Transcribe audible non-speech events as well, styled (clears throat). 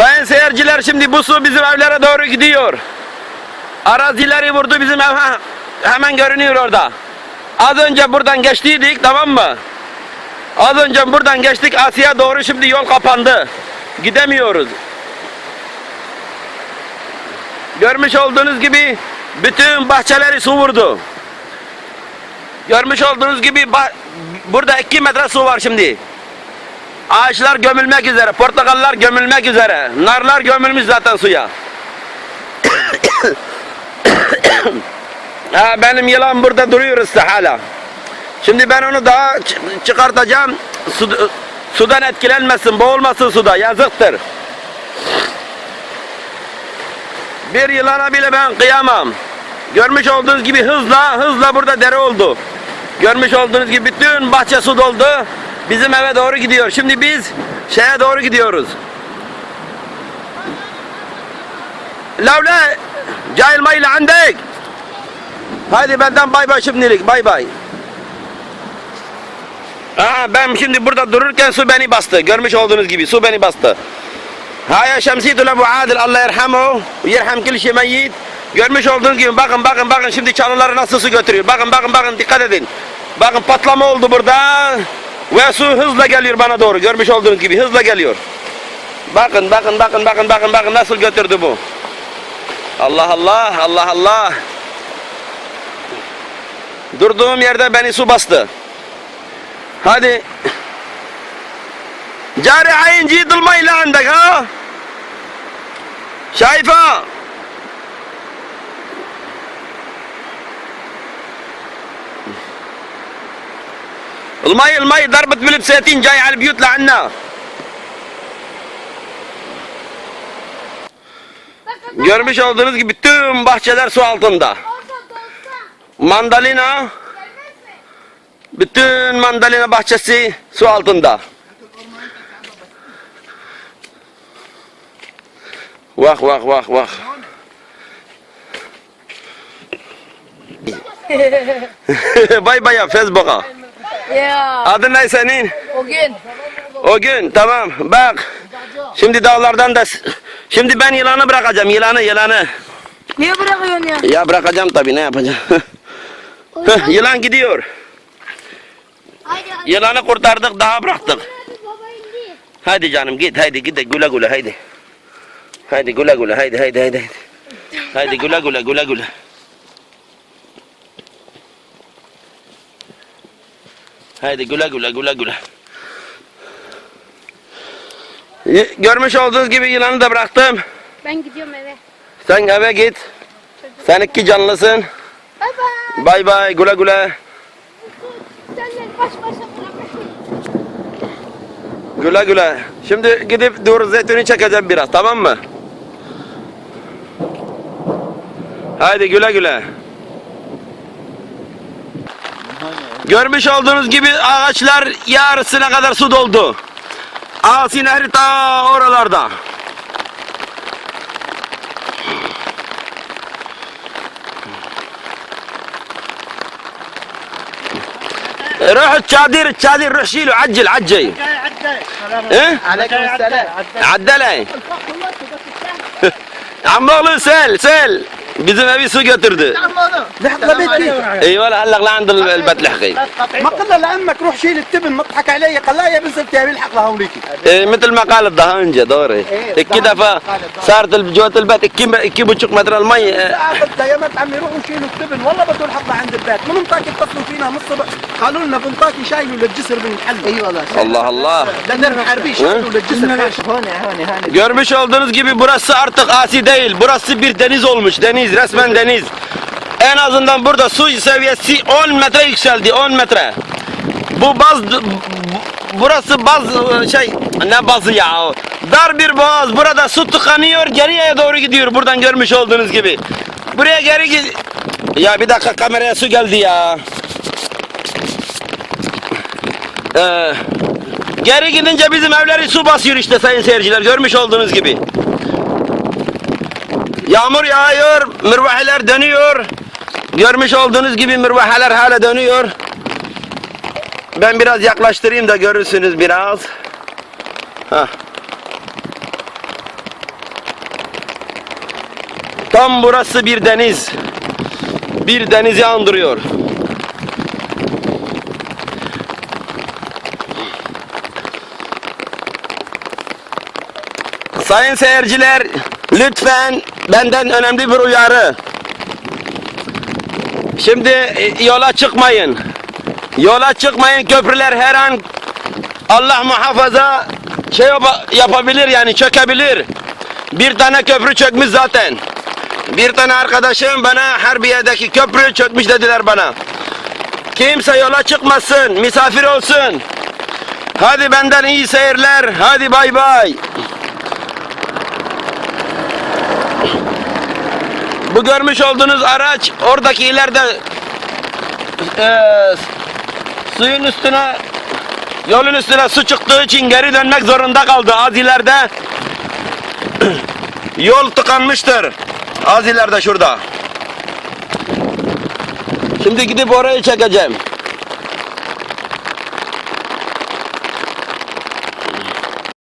Sayın seyirciler şimdi bu su bizim evlere doğru gidiyor. Arazileri vurdu bizim ev hemen görünüyor orada. Az önce buradan geçtiydik tamam mı? Az önce buradan geçtik Asya doğru şimdi yol kapandı. Gidemiyoruz. Görmüş olduğunuz gibi bütün bahçeleri su vurdu. Görmüş olduğunuz gibi burada 2 metre su var şimdi. Ağaçlar gömülmek üzere, portakallar gömülmek üzere. Narlar gömülmüş zaten suya. (coughs) ha, benim yılan burada duruyor işte hala. Şimdi ben onu daha çıkartacağım. Su- sudan etkilenmesin, boğulmasın suda. Yazıktır. Bir yılana bile ben kıyamam. Görmüş olduğunuz gibi hızla hızla burada dere oldu. Görmüş olduğunuz gibi bütün bahçe su doldu. Bizim eve doğru gidiyor. Şimdi biz şeye doğru gidiyoruz. Lavle cayılma ile andek. Hadi benden bay bay şimdilik bay bay. Aa, ben şimdi burada dururken su beni bastı. Görmüş olduğunuz gibi su beni bastı. Haya şemsiyetul Ebu Adil Allah yerhamu yerham kil meyyit. Görmüş olduğunuz gibi bakın bakın bakın şimdi çalıları nasıl su götürüyor. Bakın bakın bakın dikkat edin. Bakın patlama oldu burada. Ve su hızla geliyor bana doğru. Görmüş olduğunuz gibi hızla geliyor. Bakın bakın bakın bakın bakın bakın nasıl götürdü bu. Allah Allah Allah Allah. Durduğum yerde beni su bastı. Hadi. Cari ayın cidilma ile andek ha. Şayfa. المي المي ضربت بالبساتين جاي على البيوت لعنا Görmüş olduğunuz gibi tüm bahçeler su altında. Mandalina, bütün mandalina bahçesi su altında. Vah vah vah vah. (laughs) bay bay ya Facebook'a. Ya Adın ne senin? o gün O gün tamam bak. Şimdi dağlardan da şimdi ben yılanı bırakacağım yılanı yılanı. niye bırakıyorsun ya? Ya bırakacağım tabii ne yapacağım. Heh, (laughs) Yılan gidiyor. Haydi hadi. Yılanı kurtardık daha bıraktık. Haydi canım git haydi git güle güle haydi. Haydi güle güle haydi haydi haydi. Haydi, haydi güle güle güle güle. Haydi güle güle güle güle. Görmüş olduğunuz gibi yılanı da bıraktım. Ben gidiyorum eve. Sen eve git. Sen iki canlısın. Bay bay. Bay bay güle güle. Senle baş başa bırakmışım. Güle güle. Şimdi gidip dur zeytini çekeceğim biraz tamam mı? Haydi güle güle. Görmüş olduğunuz gibi ağaçlar yarısına kadar su doldu. Asi Nehri ta oralarda. روح التشادير التشادير روح شيله عجل عجل ايه عليكم السلام عدله عمالو سel sel bizim evi su götürdü. لحظة بيتي ايوه هلا لعند البيت الحقيقي ما قلنا لامك روح شيل التبن ما تضحك علي قال لا يا بنزل تبي الحق لهونيكي إيه مثل ما قال الضهانجة دوري اكي دفا صارت جوة البيت اكي اكي بوشك متر المي إيه، لا يا مات عمي روحوا شيلوا التبن والله بدو الحق لعند البيت من منطاك اتصلوا فينا من الصبح قالوا لنا بنطاكي شايلوا للجسر بنحل اي والله Allah Allah. لا نرمي حربي شايلوا للجسر هون هون هون Görmüş olduğunuz gibi burası artık asi değil. Burası bir deniz olmuş. Deniz, resmen deniz. En azından burada su seviyesi 10 metre yükseldi. 10 metre. Bu baz bu- burası baz şey ne bazı ya? Dar bir boğaz. Burada su tıkanıyor. Geriye doğru gidiyor. Buradan görmüş olduğunuz gibi. Buraya geri gid Ya bir dakika kameraya su geldi ya. Ee, geri gidince bizim evleri su basıyor işte sayın seyirciler. Görmüş olduğunuz gibi. Yağmur yağıyor, mürvaheler dönüyor. Görmüş olduğunuz gibi mürvaheler hala dönüyor. Ben biraz yaklaştırayım da görürsünüz biraz. Hah. Tam burası bir deniz. Bir denizi andırıyor. Sayın seyirciler, lütfen benden önemli bir uyarı. Şimdi e, yola çıkmayın. Yola çıkmayın köprüler her an Allah muhafaza şey yapa- yapabilir yani çökebilir. Bir tane köprü çökmüş zaten. Bir tane arkadaşım bana Harbiye'deki köprü çökmüş dediler bana. Kimse yola çıkmasın, misafir olsun. Hadi benden iyi seyirler. Hadi bay bay. Bu görmüş olduğunuz araç oradaki ileride eee, suyun üstüne yolun üstüne su çıktığı için geri dönmek zorunda kaldı. Az ileride (clears throat) yol tıkanmıştır. Az ileride şurada. Şimdi gidip orayı çekeceğim.